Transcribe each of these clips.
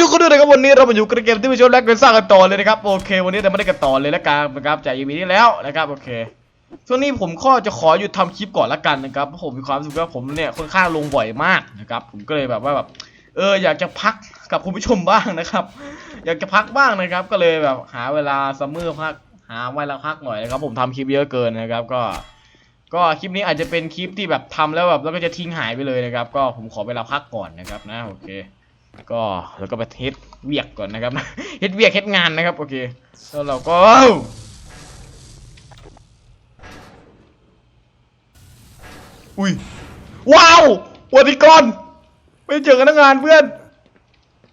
ทุกคนด้วยนะครับวันนี้เรามาอยู่กับเกมที่ไม่ชอบแลกเงินสร้างกันต่อเลยนะครับโอเค วันนี้เราไม่ได้กันต่อเลยแล้วกันนะครับจากอีพีที่แล้วนะครับโอเคช่วงนี้ผมข้อจะขอหยุดทำคลิปก่อนละกันนะครับเพราะผมมีความรู้สึกว่าผมเนี่ยค่อนข้างลงบ่อยมากนะครับผมก็เลยแบบว่าแบบเอออยากจะพักกับคุณผู้ชมบ้างนะครับ อยากจะพักบ้างนะครับ ก็เลยแบบหาเวลาซัมเมอร์พักหาเวลาพักหน่อยนะครับผมทำคลิปเยอะเกินนะครับก็ ก็คลิปนี้อาจจะเป็นคลิปที่แบบทำแล้วแบบแล้วก็จะทิ้งหายไปเลยนะครับ ก็ผมขอเวลาพักก่อนนะครับนะโอเค ก็แล้วก็ไปเฮ็ดเวียกก่อนนะครับเฮ็ดเวียกเฮ็ดงานนะครับโอเคแล้วเราก็อุ้ยว้าววันนี้ก่อนไม่เจอกันตั้งงานเพื่อน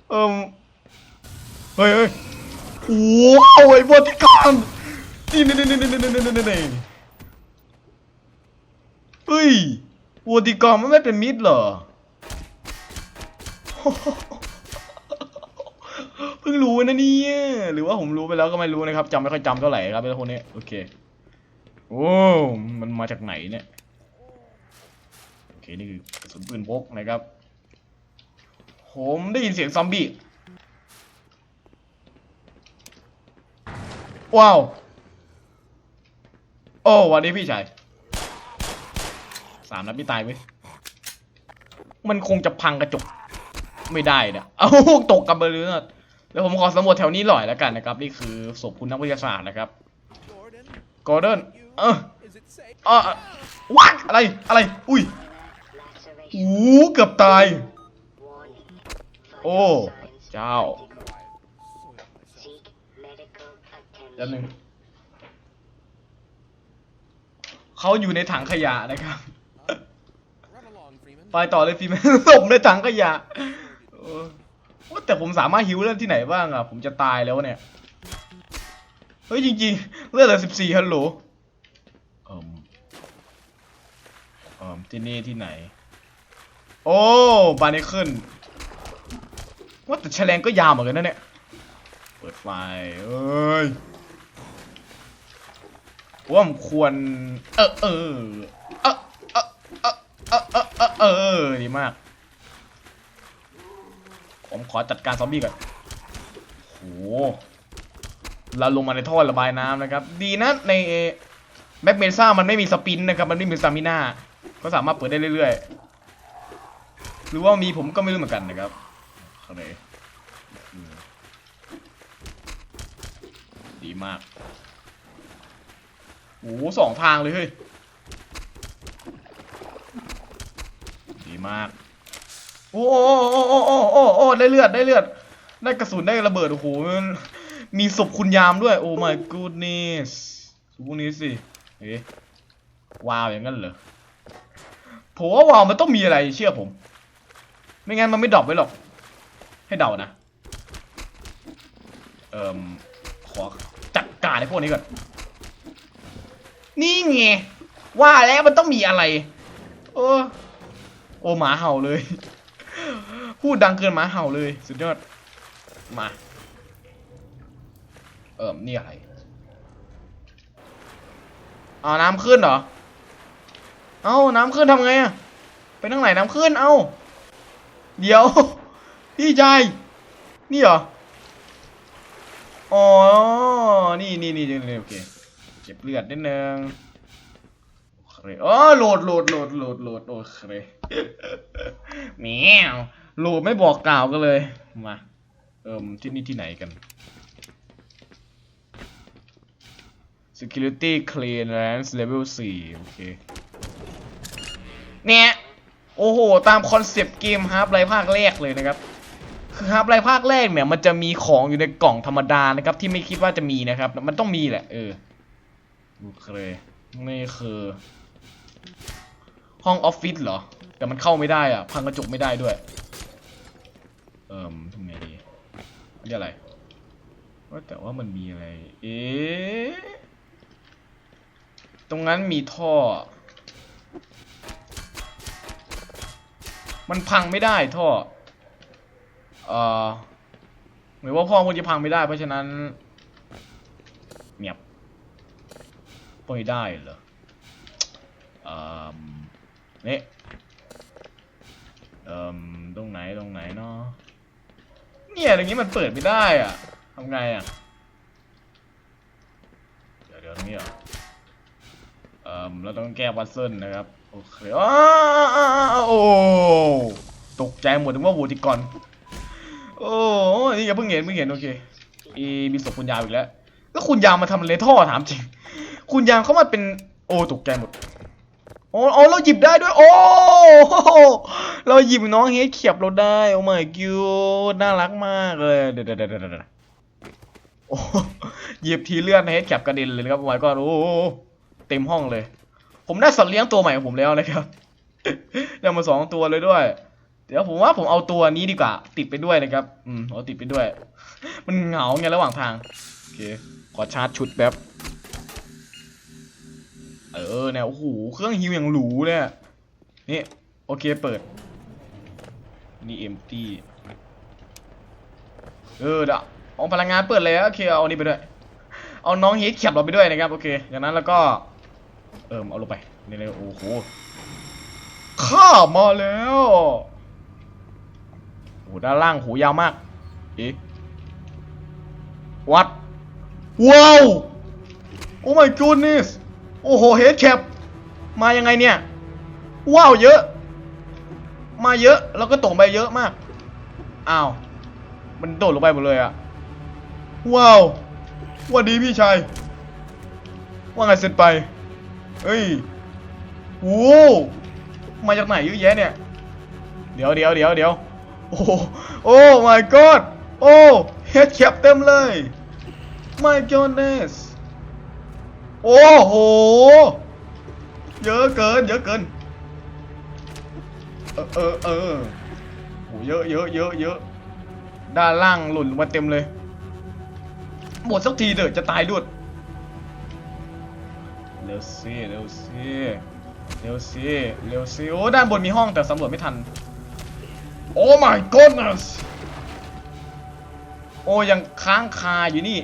เอิมเฮ้ยเฮ้ยว้าวไอ้บอดี้การนี่นี่นี่นี่นี่นี่นี่นี่นี่เฮ้ยบอดี้การดมันไม่เป็นมิดเหรอ เพิ่งรู้นะเนี่ยหรือว่าผมรู้ไปแล้วก็ไม่รู้นะครับจำไม่ค่อยจำเท่าไหร่ครับไอ้คนนี้โอเคโอ้มันมาจากไหนเนี่ยโอเคนี่คือสุนปืนพกนะครับ ผมได้ยินเสียงซอมบี้ว้าวโอ้วันนี้พี่ชายสามนัดพี่ตายไหมมันคงจะพังกระจก ไม่ได้เนี่ยเอาตกกับเบอร์เลือดแล้วผมขอสำรวจแถวนี้หน่อยแล้วกันนะครับ นี่คือศพคุณนักวิทยาศาสตร์นะครับกอร์เดนเออเออวัดอะไรอะไร อุ้ยโอ้เกือบตาย โอ้เจ้าเดี๋ยวหนึ่งเขาอยู่ในถังขยะนะครับ ไปต่อเลยฟิล์มศพในถังขยะ แต่ผมสามารถฮิวเลือดที่ไหนบ้างอะ ผมจะตายแล้วเนี่ย เฮ้ยจริงๆ เลือดเหลือสิบสี่ฮัลโหลเอิมเอิมที่นี่ที่ไหน โอ้บานิเคิลว่าแต่แฉลงก็ยาวเหมือนกันนะเนี่ย เปิดไฟเอ้ยว่าผมควร เออเออเออเออเออเออเออดีมาก ผมขอจัดการซอมบี้ก่อนโหเราลงมาในท่อระบายน้ำนะครับ ดีนะในแบ็กเมซ่ามันไม่มีสปินนะครับ มันไม่มีสตามิน่าก็สามารถเปิดได้เรื่อยๆ หรือว่ามีผมก็ไม่รู้เหมือนกันนะครับอเคอืมดีมากโอ้โหสองทางเลยเฮ้ย ดีมาก โอ้โอ้โอ้โอ้โอ้โอ้โอ้ได้เลือดได้เลือด ได้กระสุนได้ระเบิดโอ้โหมันมีศพคุณยามด้วย โอ้ my goodness ดูพวกนี้สิเอ๊ะวาวอย่างนั้นเหรอผมว่าวาวมันต้องมีอะไรเชื่อผม ไม่งั้นมันไม่ดรอปไว้หรอก ให้เดานะ เอ่มขอจัดการไอ้พวกนี้ก่อน นี่ไงว่าแล้วมันต้องมีอะไร โอ้โอ้หมาเห่าเลย พูดดังเกินหมาเห่าเลย สุดยอด มา เอิมนี่อะไรเอาน้ำขึ้นเหรอ เอาน้ำขึ้นทำไงอะไปทางไหนน้ำขึ้น เอาเดี๋ยว พี่ชาย นี่เหรอ อ๋อ นี่นี่นี่โอเค เก็บเลือดนิดนึงโอเคอ๋อโหลดโหลดโหลดโหลดโหลดโอเคแมว โหลไม่บอกกล่าวกันเลย มา เอิมที่นี่ที่ไหนกัน security clearance level 4 โอเค เนี่ย โอ้โห ตามคอนเซปต์เกมฮาร์ปไลภาคแรกเลยนะครับ คือฮาร์ปไลภาคแรกเนี่ย มันจะมีของอยู่ในกล่องธรรมดานะครับ ที่ไม่คิดว่าจะมีนะครับ มันต้องมีแหละ เออ โอเค นี่คือ ห้องออฟฟิศเหรอ แต่มันเข้าไม่ได้อะพังกระจกไม่ได้ด้วย เอิ่มทำไงดีอันนี้อะไรว่าแต่ว่ามันมีอะไร เอ๊ะตรงนั้นมีท่อ มันพังไม่ได้ท่อ เอ่อเหมือนว่าพ่อควรจะพังไม่ได้ เพราะฉะนั้นเงียบปล่อยได้เหรอเอ่อนี่เอ่อตรงไหนตรงไหนเนาะ เนี่ยอย่างนี้มันเปิดไม่ได้อะทำไงอะ เดี๋ยวเดี๋ยวตรงนี้เหรอเอ่อเราต้องแก้วัซเซิลนะครับ โอเคอ้าวโอ้ตกใจหมดถึงว่าโหวติกอน โอ้นี่อย่าเพิ่งเห็นเพิ่งเห็นโอเคอีมีศพคุณยาวอีกแล้ว แล้วคุณยาวมาทำอะไรท่อถามจริง คุณยาวเขามาเป็นโอ้ตกใจหมด โอ้โอ้เราหยิบได้ด้วย โอ้เราหยิบน้องเฮดเขียบเราได้ โอ้ my god น่ารักมากเลยเดี๋ยวเดี๋ยวเดี๋ยวเดี๋ยวโอ้หยิบทีเลื่อนเฮดเขียบกระเด็นเลยครับโอ้ my god โอ้เต็มห้องเลย ผมได้สัตว์เลี้ยงตัวใหม่ของผมแล้วนะครับได้มาสองตัวเลยด้วย เดี๋ยวผมว่าผมเอาตัวนี้ดีกว่า ติดไปด้วยนะครับ อืมเอาติดไปด้วย มันเหงาไงระหว่างทาง โอเค ขอชาร์จชุดแป๊บ เออเนี่ยโอ้โหเครื่องฮิวอย่างหรูเนี่ยนี่โอเคเปิด นี่เอ็มตี้เออเดะเอาพลังงานเปิดเลยโอเคเอาอันนี้ไปด้วย เอาน้องเฮดขับเราไปด้วยนะครับโอเคจากนั้นแล้วก็ เอิมเอาลงไปนี่เลยโอ้โหข้ามาแล้วโอ้โหด้านล่างหูยาวมากเอ๊ะวัดว้าวโอ้ my goodness โอ้โหเฮดแคปมายังไงเนี่ยว้าวเยอะ มาเยอะแล้วก็ตกไปเยอะมากอ้าวมันโดดลงไปหมดเลยอะว้าวสวันดีพี่ชายว่าไงเสร็จไปเฮ้ยโอ้มาจากไหนเยอะแยะเนี่ย เดี๋ยวเดี๋ยวเดี๋ยวเดี๋ยวโอ้โหโอ้ my god โอ้เฮดแคปเต็มเลย my goodness โอ้โห เยอะเกิน เยอะเกิน เออเออเออโหเยอะเยอะเยอะเยอะด้านล่างหล่นลงมาเต็มเลย หมดสักทีเถอะจะตายด้วยเร็วสิเร็วสิเร็วสิเร็วสิโอ้ด้านบนมีห้องแต่สำรวจไม่ทัน โอ้ my goodness โอ้ยังค้างคาอยู่นี่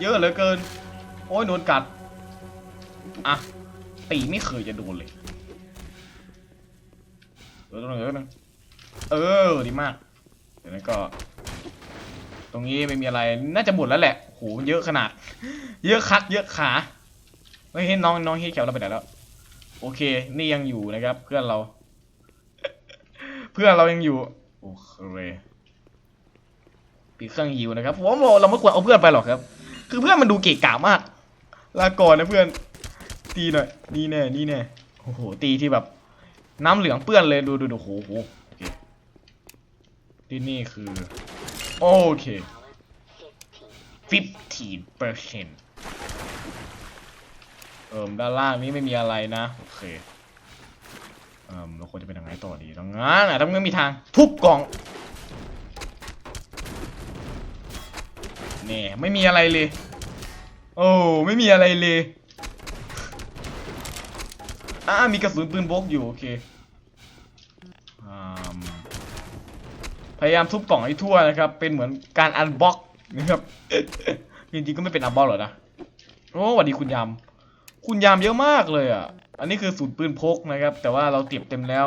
เยอะเหลือเกิน โอ้ยโดนกัด อะ ตีไม่เคยจะโดนเลยเออตรงนั้นเออนึงเออ ดีมาก เดี๋ยวนั้นก็ ตรงนี้ไม่มีอะไร น่าจะหมดแล้วแหละโหเยอะขนาด เยอะคัก เยอะขาไม่เห็นน้องน้องเฮดแคปเราไปไหนแล้ว โอเค นี่ยังอยู่นะครับ เพื่อนเรา เพื่อนเรายังอยู่ โอเคปิดเครื่องฮิวนะครับผมว่าเราไม่ควรเอาเพื่อนไปหรอกครับ คือเพื่อนมันดูเกะกะมาก ลาก่อนนะเพื่อน ตีหน่อย นี่แน่ นี่แน่ โอ้โห ตีที่แบบ น้ำเหลืองเปื้อนเลยดูดูดูโอ้โหโอเคที่นี่คือ โอเค 15เปอร์เซ็นต์เอิมด้านล่างนี้ไม่มีอะไรนะ โอเคเอิมเราควรจะไปทางไหนต่อดีทางนั้นอะต้องมีทาง ทุบกล่องนี่ไม่มีอะไรเลย โอ้ไม่มีอะไรเลยอ่ามีกระสุนปืนบกอยู่โอเคอพยายามทุบกล่องให้ทั่วนะครับ เป็นเหมือนการอันบ็อกนะครับจริงๆก็ไม่เป็นอันบ็อกหรอกนะโอ้สวัสดีคุณยาม คุณยามเยอะมากเลยอะ อันนี้คือสูตรปืนพกนะครับ แต่ว่าเราเตรียมเต็มแล้ว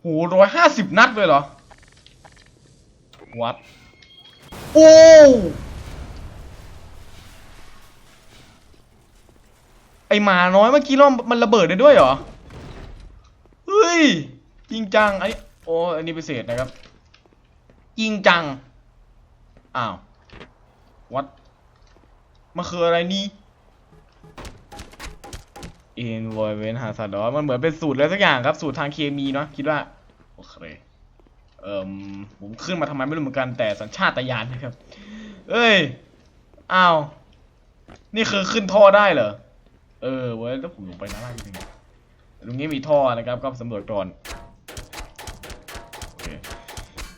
โหร้อยห้าสิบนัดเลยเหรอวัดโอ้ ไอหมาน้อยเมื่อกี้เรามันระเบิดได้ด้วยเหรอ เฮ้ยจริงจังไอโอ้อันนี้พิเศษนะครับจริงจัง อ้าววัดมันคืออะไรนี่ Environment Hazard มันเหมือนเป็นสูตรอะไรสักอย่างครับ สูตรทางเคมีเนาะคิดว่า โอเคเอ่มผมขึ้นมาทำไมไม่รู้เหมือนกันแต่สัญชาตญาณนะครับ เอ้ย อ้าว นี่คือขึ้นท่อได้เหรอ เออเว้ยแล้วผมลงไปด้านล่างจริงตรงนี้มีท่อนะครับก็สำรวจก่อนโอเค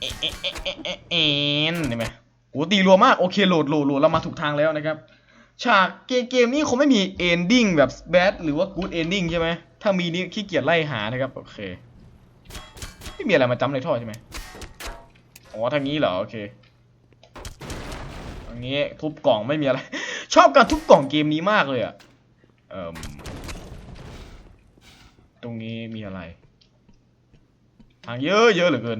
เอ๊ะเอ๊ะเอ๊ะเอ๊ะเอ๊ะเอ็นเห็นไหมโอ้ตีรัวมากโอเคโหลดโหลดโหลดเรามาถูกทางแล้วนะครับ ฉากเกมเกมนี้คงไม่มีเอนดิ้งแบบแบดหรือว่ากู o ดเอนดิ้งใช่ไหมถ้ามีนี่ขี้เกียจไล่หานะครับโอเคไม่มีอะไรมาจำในท่อใช่ไหมอ๋อทางนี้เหรอโอเคทางนี้ทุบกล่องไม่มีอะไร ชอบการทุบกล่องเกมนี้มากเลยอะ เอ่มตรงนี้มีอะไร ทางเยอะเยอะเหลือเกิน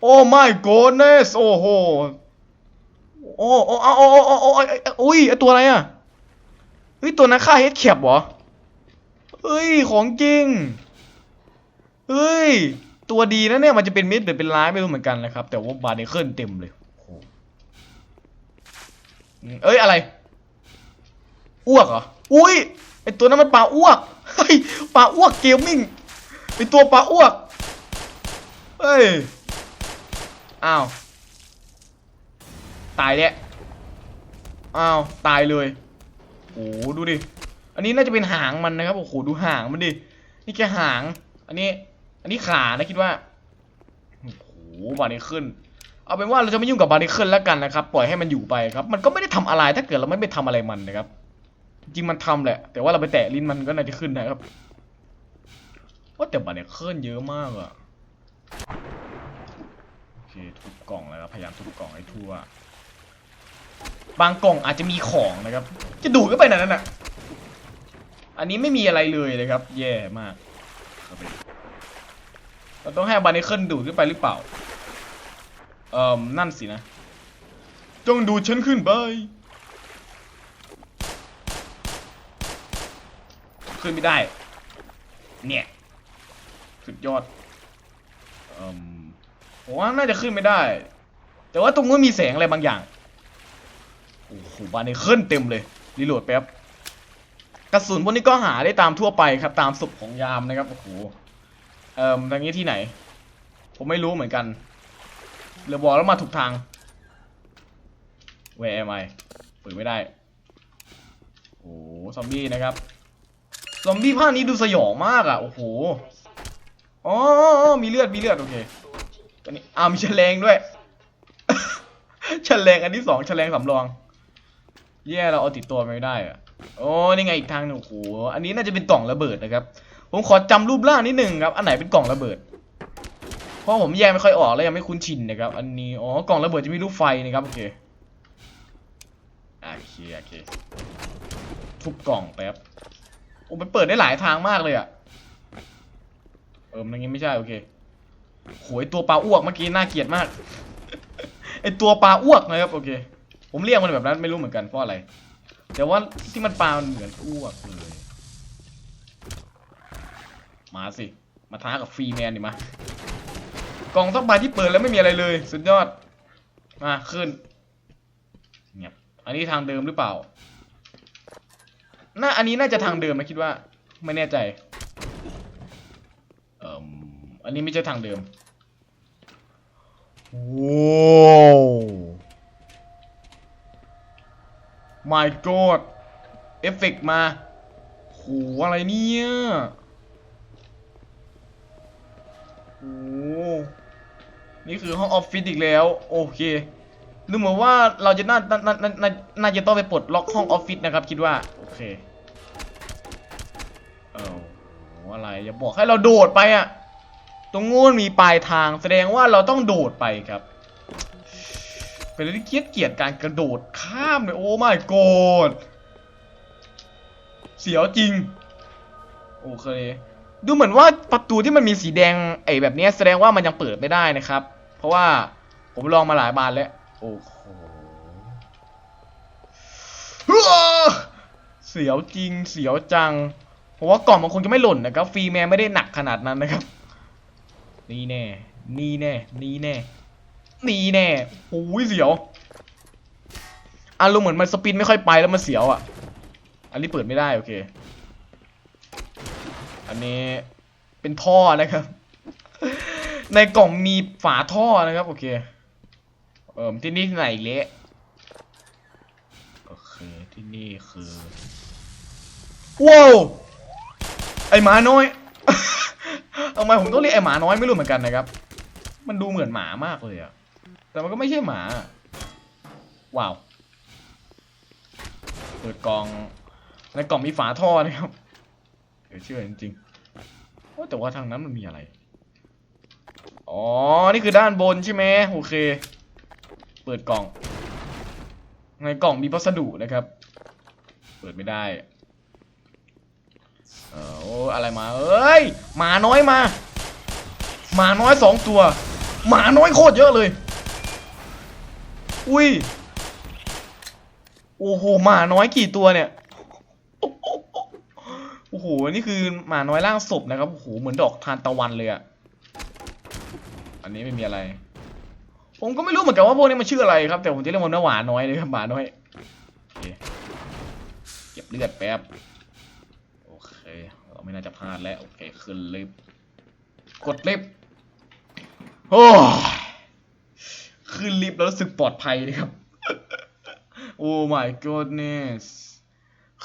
โอ้ my goodness โอ้โหโอ้โอ้โอ้โอ้โอ้โอ้โอ้อุ้ยไอตัวอะไรอะเฮ้ยตัวนั้นฆ่าเฮดแคปเหรอเฮ้ยของจริงเฮ้ยตัวดีนะเนี่ยมันจะเป็นมิดหรือเป็นร้ายไม่รู้เหมือนกันนะครับ แต่ว่าบาร์เดเคิลเต็มเลยเอ้ยอะไร อ้วกเหรอ อุ้ยไอตัวนั้นมันปลาอ้วก เฮ้ยปลาอ้วกเกมมิ่งไอตัวปลาอ้วก เฮ้ย อ้าว ตายแล้ว อ้าว ตายเลย โอ้โหดูดิ อันนี้น่าจะเป็นหางมันนะครับ โอ้โห ดูหางมันดิ นี่แค่หาง อันนี้ อันนี้ขานะคิดว่า โอ้โห บาร์เนเคิลเอาเป็นว่าเราจะไม่ยุ่งกับบาร์เนเคิลแล้วกันนะครับ ปล่อยให้มันอยู่ไปครับ มันก็ไม่ได้ทำอะไร ถ้าเกิดเราไม่ไปทำอะไรมันนะครับ จริงมันทำแหละ แต่ว่าเราไปแตะลิ้นมันก็น่าจะขึ้นนะครับว่าแต่บาร์เนเคิลเยอะมากอะโอเคทุบกล่องแล้วครับพยายามทุบกล่องให้ทั่ว บางกล่องอาจจะมีของนะครับ จะดูดเข้าไปนั่นน่ะ อันนี้ไม่มีอะไรเลยเลยครับ แย่มากเราต้องให้บาร์เนเคิลดูดขึ้นไปหรือเปล่า เอ่อนั่นสินะจงดูดฉันขึ้นไป ขึ้นไม่ได้ เนี่ย สุดยอดผมว่าน่าจะขึ้นไม่ได้ แต่ว่าตรงนู้นมีแสงอะไรบางอย่าง โอ้โหบาร์เนเคิลเต็มเลย รีโหลดแป๊บ กระสุนพวกนี้ก็หาได้ตามทั่วไปครับ ตามศพของยามนะครับ โอ้โห เอ่อทางนี้ที่ไหน ผมไม่รู้เหมือนกันเรือบอกแล้วมาถูกทาง Where am I เปิดไม่ได้ โอ้โหซอมบี้นะครับ ซอมบี้ภาคนี้ดูสยองมากอะ โอ้โห อ๋อ มีเลือด มีเลือด โอเค อันนี้อาวมีแฉลงด้วย แฉลงอันที่สองแฉลงสำรอง แย่เราเอาติดตัวไม่ได้อะโอ้นี่ไงอีกทางหนึ่งโอ้โห อันนี้น่าจะเป็นกล่องระเบิดนะครับ ผมขอจำรูปร่างนิดหนึ่งครับ อันไหนเป็นกล่องระเบิด เพราะผมแยกไม่ค่อยออกแล้วยังไม่คุ้นชินนะครับ อันนี้ อ๋อ กล่องระเบิดจะมีลูกไฟนะครับ โอเค โอเค โอเค ทุบกล่องแป๊บ อ้มันเปิดได้หลายทางมากเลยอะเออมันอย่างงี้ไม่ใช่โอเคโหยตัวปลาอ้วกเมื่อกี้น่าเกลียดมากไอตัวปลาอ้วกนะครับโอเค ผมเรียกมันแบบนั้นไม่รู้เหมือนกันเพราะอะไร แต่ว่าที่มันปลามันเหมือนอ้วกเลย มาสิ มาท้ากับฟรีแมนดิมากล่องต้องใบที่เปิดแล้วไม่มีอะไรเลย สุดยอด มาขึ้นเงียบอันนี้ทางเดิมหรือเปล่า น่าอันนี้น่าจะทางเดิมนะคิดว่า ไม่แน่ใจเอ่ออันนี้ไม่ใช่ทางเดิมว้าว my god เอฟเฟกต์มาโหอะไรเนี่ยโอ้นี่คือห้องออฟฟิศอีกแล้ว โอเค ดูเหมือนว่าเราจะน่าน่าน่าน่าน่าจะต้องไปปลดล็อกห้องออฟฟิศนะครับ คิดว่าโอเคเอออะไรอย่าบอกให้เราโดดไปอะตรงงูนมีปลายทาง แสดงว่าเราต้องโดดไปครับ เป็นเรื่องที่เกลียดเกลียดการกระโดดข้ามเลยโอ้ my god เสียวจริง โอเค ดูเหมือนว่าประตูที่มันมีสีแดงไอ้แบบนี้แสดงว่ามันยังเปิดไม่ได้นะครับ เพราะว่าผมลองมาหลายบานแล้ว โอ้โหเสียวจริงเสียวจังผมว่ากล่องมันคงจะไม่หล่นนะครับ ฟรีแมนไม่ได้หนักขนาดนั้นนะครับ นี่แน่ นี่แน่ นี่แน่ นี่แน่โอ้ยเสียวอารมณ์เหมือนมันสปินไม่ค่อยไปแล้วมันเสียวอะ อันนี้เปิดไม่ได้โอเค อันนี้เป็นท่อนะครับ ในกล่องมีฝาท่อนะครับ โอเค เอ่อที่นี่ที่ไหนอีกเละโอเคที่นี่คือว้าวไอหมาน้อยทำไมผมต้องเรียกไอหมาน้อยไม่รู้เหมือนกันนะครับ มันดูเหมือนหมามากเลยอะแต่มันก็ไม่ใช่หมาว้าวเปิดกล่องในกล่องมีฝาท่อนะครับเดี๋ยวเชื่อจริงๆโอ้แต่ว่าทางนั้นมันมีอะไร อ๋อ นี่คือด้านบนใช่ไหมโอเค เปิดกล่อง ในกล่องมีพัสดุนะครับ เปิดไม่ได้เออโอ้อะไรมาเอ้ยหมาน้อยมาหมาน้อยสองตัวหมาน้อยโคตรเยอะเลย อุ้ย โอ้โห หมาน้อยกี่ตัวเนี่ย โอ้โห นี่คือหมาน้อยร่างศพนะครับ โอ้โห เหมือนดอกทานตะวันเลยอะอันนี้ไม่มีอะไร ผมก็ไม่รู้เหมือนกันว่าพวกนี้มันชื่ออะไรครับ แต่ผมจะเรียกมันว่าหมาน้อยเลยครับหมาน้อยเก็บเลือดแป๊บ โอเค เราไม่น่าจะพลาดแล้ว โอเค ขึ้นลิฟต์กดลิฟต์โอ้ขึ้นลิฟต์แล้วรู้สึกปลอดภัยเลยครับ โอ้ my goodness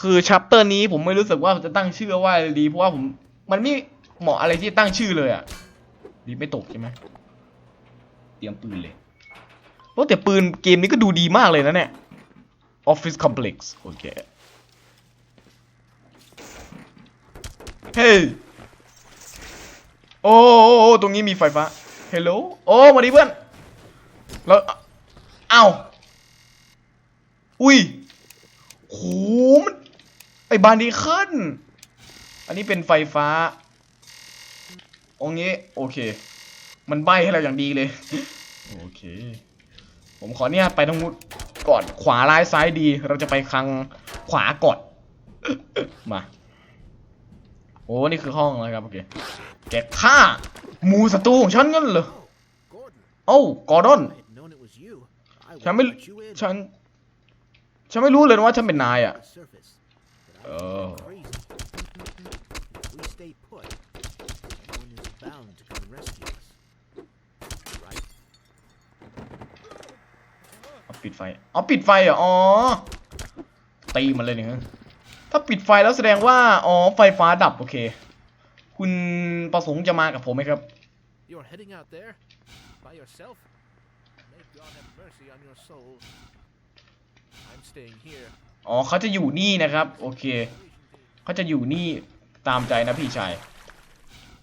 คือชัปเตอร์นี้ผมไม่รู้สึกว่าจะตั้งชื่อว่าอะไรดี เพราะว่าผมมันไม่เหมาะอะไรที่ตั้งชื่อเลยอะดีไม่ตกใช่ไหมเตรียมปืนเลย โอ้แต่ปืนเกมนี้ก็ดูดีมากเลยนะเนี่ย Office Complex โอเค เฮ้ย โอ้โอ้ตรงนี้มีไฟฟ้า เฮลโล โอ้มาดีเพื่อน แล้วเอ้าอุ้ยโหมันไอ้บานดีขึ้น อันนี้เป็นไฟฟ้าองนี้ โอเค มันใบให้เราอย่างดีเลย โอเค ผมขอเนี่ยไปทางนู้นก่อนขวาร้ายซ้ายดี เราจะไปคลังขวาก่อนมาโอ้นี่คือห้องนะครับโอเคแกฆ่าหมูศัตรูของฉันงั้นเหรอโอ้ากอร์ดอนฉันไม่ฉันฉันไม่รู้เลยว่าฉันเป็นนายอะ on the surface. ปิดไฟเอาปิดไฟเหรออ๋อตีมันเลยเนี่ยถ้าปิดไฟแล้วแสดงว่าอ๋อไฟฟ้าดับโอเค คุณประสงค์จะมากับผมไหมครับ You're heading out there by yourself? May God have mercy on your soul. I'm staying here. อ๋อเขาจะอยู่นี่นะครับ โอเคเขาจะอยู่นี่ตามใจนะพี่ชาย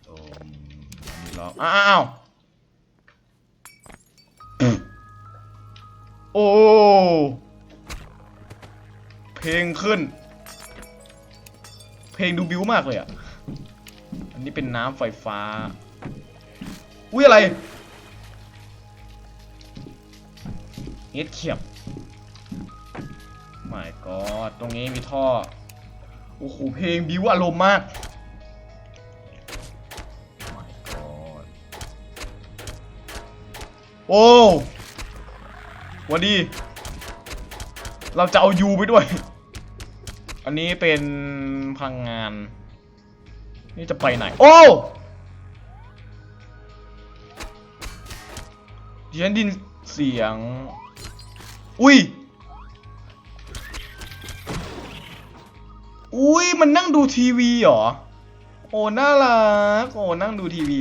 โอ้มอันนี้ล็อกอ้าว โอ้ เพลงขึ้น เพลงดูบิวมากเลยอะ อันนี้เป็นน้ำไฟฟ้า อุ้ยอะไรเฮ็ดเขียบ my god ตรงนี้มีท่อ โอ้โห เพลงบิวอารมณ์มากโอ้ วันดี เราจะเอายูไปด้วย อันนี้เป็นพลังงาน นี่จะไปไหน โอ้ดิฉันดินเสียง อุ้ย อุ้ย มันนั่งดูทีวีเหรอ โอ้ น่ารัก โอ้ นั่งดูทีวี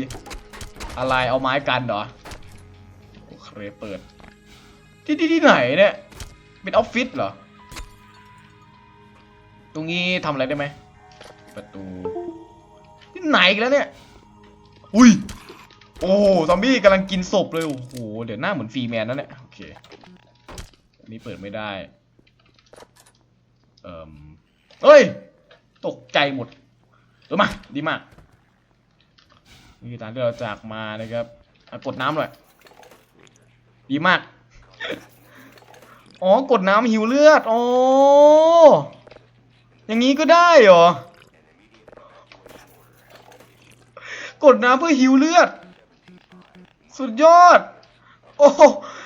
อะไร เอาไม้กันเหรอ โอเค เปิด ที่ที่ที่ไหนเนี่ย เป็นออฟฟิศเหรอ ตรงนี้ทำอะไรได้ไหม ประตู ที่ไหนอีกแล้วเนี่ย อุ้ย โอ้ซอมบี้กำลังกินศพเลย โอ้โห เดี๋ยวหน้าเหมือนฟรีแมนนั่นแหละโอเค อันนี้เปิดไม่ได้ เอ่มเอ้ย ตกใจหมดเออมา ดีมาก นี่คือทางที่เราจากมานะครับกดน้ำหน่อย ดีมาก อ๋อกดน้ำหิวเลือดอ๋ออย่างนี้ก็ได้เหรอ กดน้ำเพื่อหิวเลือด สุดยอด โอ้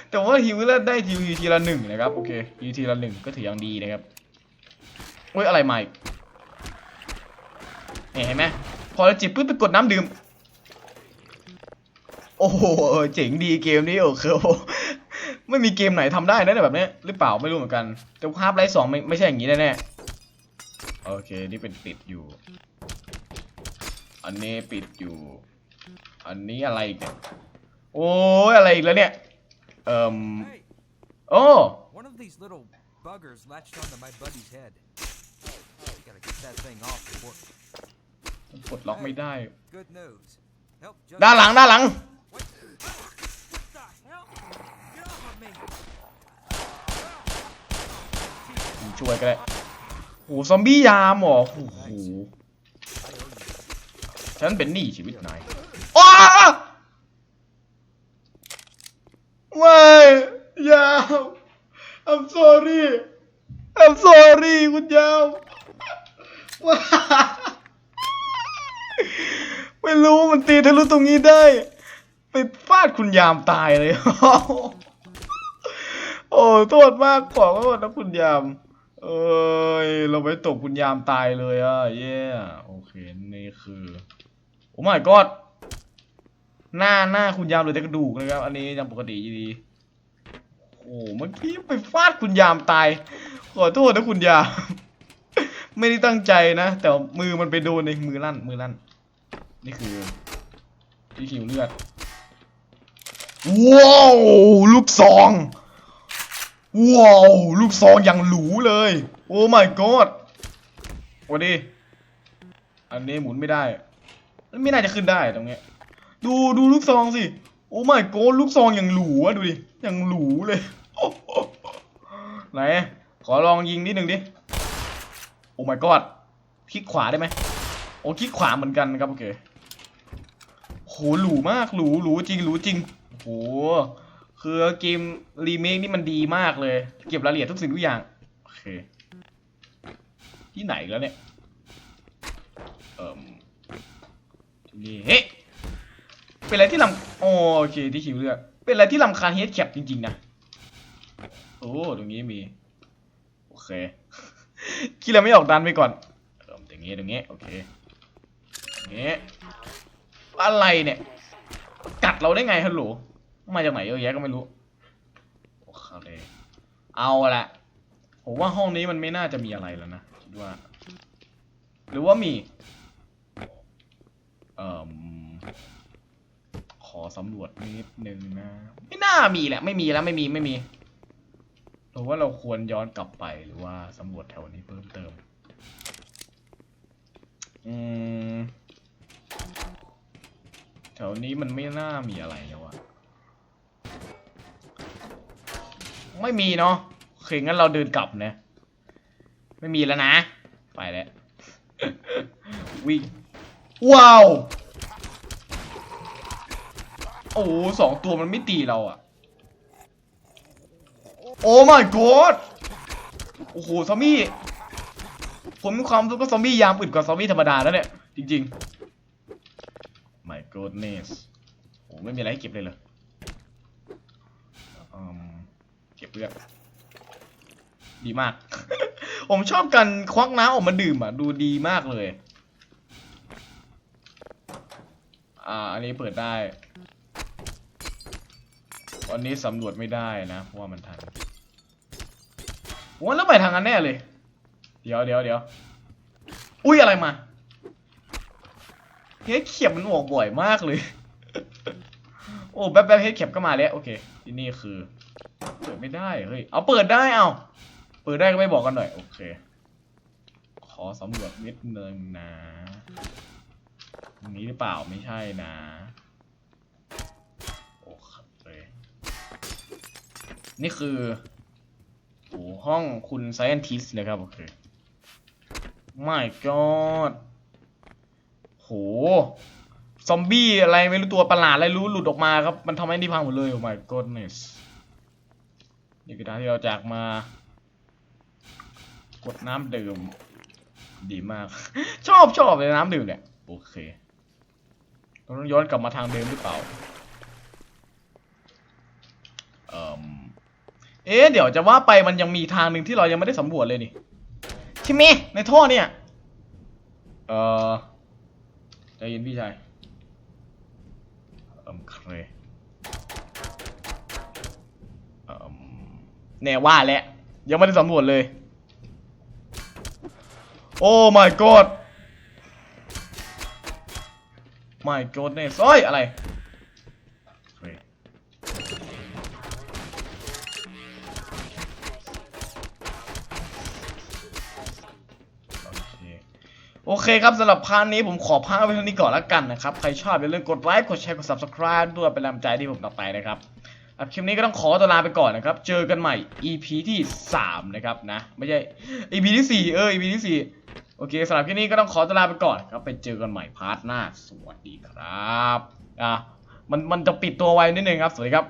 แต่ว่าหิวเลือดได้ทีทีละหนึ่งนะครับ โอเคทีทีละหนึ่งก็ถือยังดีนะครับเฮ้ยอะไรมาอีกเนี่เห็นไหมพอเราจิบปุ๊บไปกดน้ำดื่ม โอ้โหเจ๋งดีเกมนี้โอเคโอ้โห ไม่มีเกมไหนทำได้นะเนี่ยแบบเนี้ยหรือเปล่าไม่รู้เหมือนกัน แต่ภาพไลท์สองไม่ไม่ใช่อย่างนี้แน่ๆโอเคนี่เป็นปิดอยู่ อันนี้ปิดอยู่ อันนี้อะไรอีกเนี่ยโอ้ยอะไรอีกแล้วเนี่ยเอ่ม Hey, โอ้ one of these little buggers latched onto my buddy's head. We gotta get that thing off before. กดล็อกไม่ได้ Good news. Help just. ด้านหลังด้านหลัง ช่วยก็ได้โหซอมบี้ยามเหรอโอ้โหฉันเป็นหนี้ชีวิตนายอ้าไม่ยาว I'm sorry I'm sorry คุณยาวว้าไม่รู้มันตีทะลุตรงนี้ได้ ไปฟาดคุณยามตายเลย โอ้โทษมากขอโทษนะคุณยาม เอ้ย เราไปตบคุณยามตายเลยอะเย้โอเค นี่คือ โอ้ my god หน้าหน้าคุณยามเลยแต่กระดูกนะครับ อันนี้ยังปกติดีโอ้เมื่อกี้ไปฟาดคุณยามตาย ขอโทษนะคุณยาม ไม่ได้ตั้งใจนะ แต่มือมันไปโดนในมือลั่น มือลั่น นี่คือที่หิวเลือด ว้าว ลูกซอง ว้าวลูกซองอย่างหรูเลย โอ้ my god วันดีอันนี้หมุนไม่ได้ ไม่น่าจะขึ้นได้ตรงเนี้ย ดูดูลูกซองสิ โอ้ my god ลูกซองอย่างหรูอะดูดิ อย่างหรูเลย ไหน ขอลองยิงนิดหนึ่งดิ โอ้ my god คลิกขวาได้ไหมโอ้คลิกขวาเหมือนกันนะครับโอเคโหหรูมากหรูหรูจริงหรูจริงโห คือเกมรีเมคนี่มันดีมากเลย เก็บรายละเอียดทุกสิ่งทุกอย่าง โอเค ที่ไหนแล้วเนี่ย เอ่มที่นี่เฮ้เป็นอะไรที่ลำโอเคที่หิวเลือดเป็นอะไรที่ลำคาญเฮดแคปจริงๆนะ โอ้ ตรงนี้มี โอเค คิดอะไรไม่ออกดันไปก่อนเออตรงนี้ตรงนี้ โอเคอย่างนี้ อะไรเนี่ย กัดเราได้ไงฮัลโหล มาจากไหนเยอะแยะก็ไม่รู้โอเคเอาละผมว่าห้องนี้มันไม่น่าจะมีอะไรแล้วนะคิดว่า หรือว่ามี เอ่อขอสำรวจนิดนึงนะ ไม่น่ามีแหละ ไม่มีแล้วไม่มีไม่มีหรือว่าเราควรย้อนกลับไปหรือว่าสำรวจแถวนี้เพิ่มเติม อืมแถวนี้มันไม่น่ามีอะไรแล้วอะ ไม่มีเนาะโอเคงั้นเราเดินกลับนะ ไม่มีแล้วนะ ไปแล้ววิ่งว้าว โอ้โหสองตัวมันไม่ตีเราอะโอ้ my god โอ้โหซอมบี้ผมมีความรู้กว่าซอมบี้ยามอึดกว่าซอมบี้ธรรมดาแล้วเนี่ย จริงๆ my goodness โอ้ไม่มีอะไรให้เก็บเลยเหรออืม เก็บเลือดดีมาก ผมชอบการควักน้ำออกมาดื่มอะ ดูดีมากเลย อ่า อันนี้เปิดได้ วันนี้สำรวจไม่ได้นะ เพราะว่ามันทันวันแล้วไปทางนั้นแน่เลย เดี๋ยวเดี๋ยวเดี๋ยวอุ้ยอะไรมาเฮดเข็บมันออกบ่อยมากเลย โอ้แป๊บแป๊บเฮดเข็บก็มาแล้ว โอเคที่นี่คือ ปิดไม่ได้เฮ้ยเอาเปิดได้เอาเปิดได้ก็ไม่บอกกันหน่อยโอเค ขอสำรวจนิดนึงนะตรงนี้หรือเปล่าไม่ใช่นะโอเคนี่คือโอ้ห้องคุณ scientist นะครับโอเค my god โห ซอมบี้อะไรไม่รู้ตัวประหลาดอะไรรู้หลุดออกมาครับ มันทำให้นี่พังหมดเลย oh my goodness นี่คือทางที่เราจากมา กดน้ำดื่ม ดีมาก ชอบชอบเลยน้ำดื่มเนี่ย โอเคต้องย้อนกลับมาทางเดิมหรือเปล่า เอ่มเอ๊ะเดี๋ยวจะว่าไปมันยังมีทางหนึ่งที่เรายังไม่ได้สำรวจเลยนี่ใช่ไหมในท่อเนี่ย เอ่อใจเย็นพี่ชายเอ่มเค แน่ว่าแล้วยังไม่ได้สำรวจเลย โอ้ my god my goodness เอ้ย อะไร โอเคครับสำหรับพาร์ทนี้ผมขอพักไว้เท่านี้ก่อนแล้วกันนะครับ ใครชอบอย่าลืมกดไลค์ กดแชร์ กด subscribe ด้วยเป็นแรงใจที่ผมต่อไปนะครับ ครับคลิปนี้ก็ต้องขอตัวลาไปก่อนนะครับ เจอกันใหม่ EP ที่ 3 นะครับนะ ไม่ใช่ EP ที่ 4 เออ EP ที่ 4 โอเคสำหรับคลิปนี้ก็ต้องขอตัวลาไปก่อนครับ ไปเจอกันใหม่พาร์ทหน้า สวัสดีครับ อะ มัน มันจะปิดตัวไว้นิดนึงครับ สวัสดีครับ